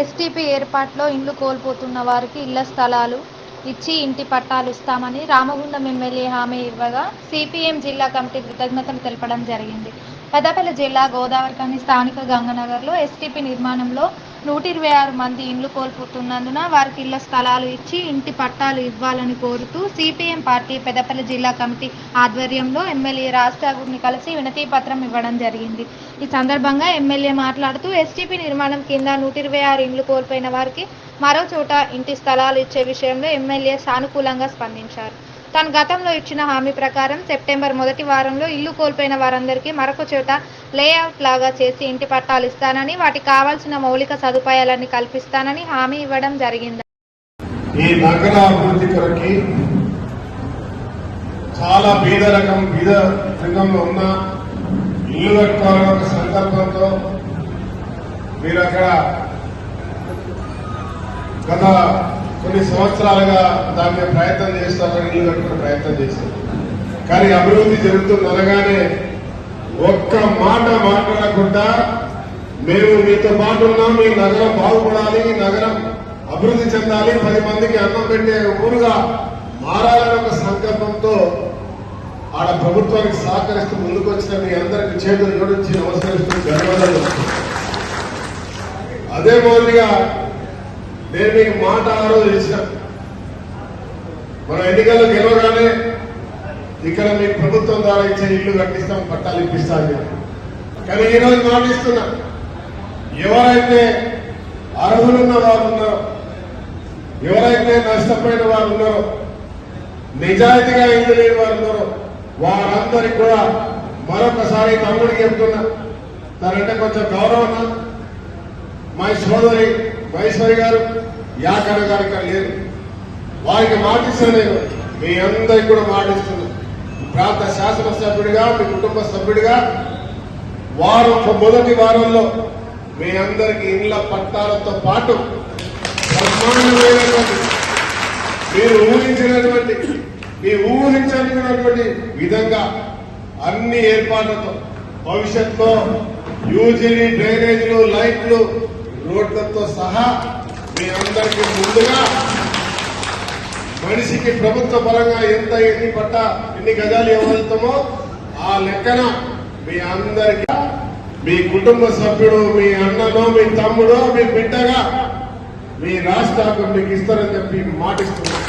STP ఏర్పాట్లో ఇండ్లు కోల్పోతున్న వారికి ఇళ్ళ స్థలాలు ఇచ్చి ఇంటి పట్టాలు ఇస్తామని రామగుండం ఎమ్మెల్యే హామీ ఇవ్వగా సిపిఎం జిల్లా కమిటీ కృతజ్ఞతలు తెలపడం జరిగింది. పెద్దపల్లి జిల్లా గోదావరి కానీ స్థానిక గంగనగర్లో ఎస్టీపీ నిర్మాణంలో నూట ఇరవై ఆరు మంది ఇండ్లు కోల్పోతున్నందున వారికి ఇళ్ళ స్థలాలు ఇచ్చి ఇంటి పట్టాలు ఇవ్వాలని కోరుతూ సిపిఎం పార్టీ పెద్దపల్లి జిల్లా కమిటీ ఆధ్వర్యంలో ఎమ్మెల్యే రాజ్ ఠాగూర్ని కలిసి వినతి పత్రం ఇవ్వడం జరిగింది. ఈ సందర్భంగా ఎమ్మెల్యే మాట్లాడుతూ ఎస్టీపీ నిర్మాణం కింద నూట ఇరవై ఆరు ఇండ్లు కోల్పోయిన వారికి మరో చోట ఇంటి స్థలాలు ఇచ్చే విషయంలో ఎమ్మెల్యే సానుకూలంగా స్పందించారు. తాను గతంలో ఇచ్చిన హామీ ప్రకారం సెప్టెంబర్ మొదటి వారంలో ఇల్లు కోల్పోయిన వారందరికీ మరొక చోట లేఅవుట్ లాగా చేసి ఇంటి పట్టాలు ఇస్తానని వాటికి కావాల్సిన మౌలిక సదుపాయాలన్నీ కల్పిస్తానని హామీ ఇవ్వడం జరిగింది. ఈ నగర అభివృద్ధి కొరకి చాలా బీద రకం బీద రంగంలో ఉన్న ఇల్లు కట్టుకోవాలన్న ఒక సంకల్పంతో మీరు అక్కడ గత కొన్ని సంవత్సరాలుగా దాని మీద ప్రయత్నం చేస్తామని ఇల్లు కట్టుకునే ప్రయత్నం చేశారు కానీ అభివృద్ధి జరుగుతుందనగానే ఒక్క మాట మాట్లాడకుండా మేము మీతో పాటు ఉన్నాం మీ నగరం బాగుపడాలి నగరం అభివృద్ధి చెందాలి పది మందికి అన్నం పెట్టే ఊరుగా మారాలనే ఒక సంకల్పంతో ఆడ ప్రభుత్వానికి సహకరిస్తూ ముందుకు వచ్చిన మీ అందరికి చేతులు జోడించి నమస్కరిస్తూ ధన్యవాదాలు. అదే మాదిరిగా నేను మీకు మాట ఆ రోజు ఇచ్చిన. మన ఎన్నికల్లో గెలవగానే ఇక్కడ మీకు ప్రభుత్వం ద్వారా ఇచ్చే ఇల్లు కట్టిస్తాం పట్టాలు ఇప్పిస్తాం కానీ ఈ రోజు మాట ఇస్తున్నా ఎవరైతే అర్హులున్న వారు ఉన్నారో ఎవరైతే నష్టపోయిన వారు ఉన్నారో నిజాయితీగా ఇల్లు లేని వారు ఉన్నారో వారందరికి కూడా మరొకసారి తమ్ముడికి చెప్తున్నా తనంటే కొంచెం గౌరవం మా సోదరి మహేశ్వరి గారు యాకర గారు ఇక్కడ లేరు. వారికి మాటిస్తాను నేను మీ అందరికి కూడా మాటిస్తున్నాను ప్రాంత శాసనసభ్యుడిగా మీ కుటుంబ సభ్యుడిగా వారం మొదటి వారంలో మీ అందరికి ఇళ్ళ పట్టాలతో పాటు బ్రహ్మాండమైనటువంటి మీరు ఊహించినటువంటి మీ ఊహించనుకున్నటువంటి విధంగా అన్ని ఏర్పాట్లతో భవిష్యత్తులో యూజీలు డ్రైనేజీలు లైట్లు నోట్లతో సహా మీ అందరికీ ముందుగా మనిషికి ప్రభుత్వ పరంగా ఎంత ఎన్ని పట్ట ఎన్ని గజాలు ఇవ్వగలుగుతామో ఆ లెక్కన మీ అందరికీ మీ కుటుంబ సభ్యుడు మీ అన్నలో మీ తమ్ముడో మీ బిడ్డగా మీ రాష్ట్రాలకు మీకు ఇస్తారని చెప్పి మాటిస్తున్నారు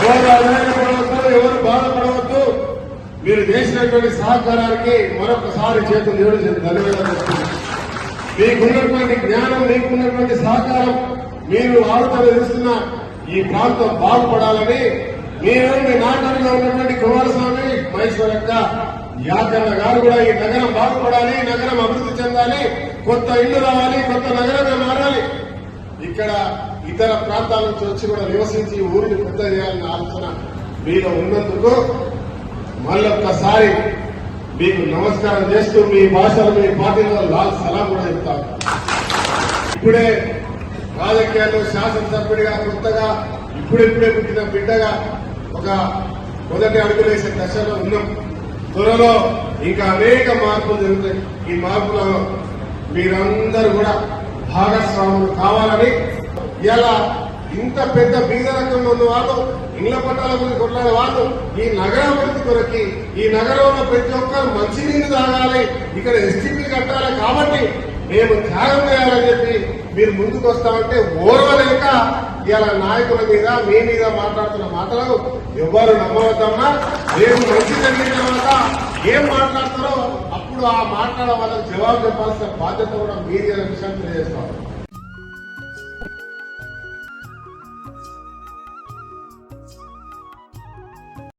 ఎవరు అధైర్యపడవద్దు ఎవరు బాధపడవద్దు. మీరు చేసినటువంటి సహకారానికి మరొకసారి చేతులు జోడించి ధన్యవాదాలు. మీకున్నటువంటి జ్ఞానం మీకున్నటువంటి సహకారం మీరు ఆలోచన ఈ ప్రాంతం బాగుపడాలని మీరు మీ నాటకంలో ఉన్నటువంటి కుమారస్వామి మహేశ్వరక్క యాదన్న గారు కూడా ఈ నగరం బాగుపడాలి నగరం అభివృద్ధి చెందాలి కొత్త ఇల్లు రావాలి కొత్త నగరంగా మారాలి. ఇక్కడ ఇతర ప్రాంతాల నుంచి వచ్చి కూడా నివసించి ఊరిని పెద్ద చేయాలన్న ఆలోచన మీలో ఉన్నందుకు మళ్ళొక్కసారి మీకు నమస్కారం చేస్తూ మీ భాషలో మీ పార్టీలో లాల్ సలాం కూడా చెప్తాను. ఇప్పుడే రాజకీయాల్లో శాసనసభ్యుడిగా కొత్తగా ఇప్పుడిప్పుడే పుట్టిన బిడ్డగా ఒక మొదటి అడుగులేసే దశలో ఉన్నాం. త్వరలో ఇంకా అనేక మార్పులు జరుగుతాయి. ఈ మార్పులలో మీరందరూ కూడా భాగస్వాములు కావాలని ఇలా ఇంత పెద్ద బీదరకంలో ఉన్న వాళ్ళు ఇళ్ళ పట్టాల గురించి కొట్లాడే వాళ్ళు ఈ నగరాభివృద్ధి కొరకి ఈ నగరంలో ప్రతి ఒక్కరు మంచినీరు తాగాలి ఇక్కడ ఎస్టీపీలు కట్టాలి కాబట్టి మేము త్యాగం చేయాలని చెప్పి మీరు ముందుకు వస్తామంటే ఓర్వలేక ఇలా నాయకుల మీద మీ మీద మాట్లాడుతున్న మాటలు ఎవరు నమ్మవద్దమ్మా. రేపు మంచి జరిగిన తర్వాత ఏం మాట్లాడతారో అప్పుడు ఆ మాట్లాడే వాళ్ళకి జవాబు చెప్పాల్సిన బాధ్యత కూడా మీరే విషయం తెలియజేస్తాం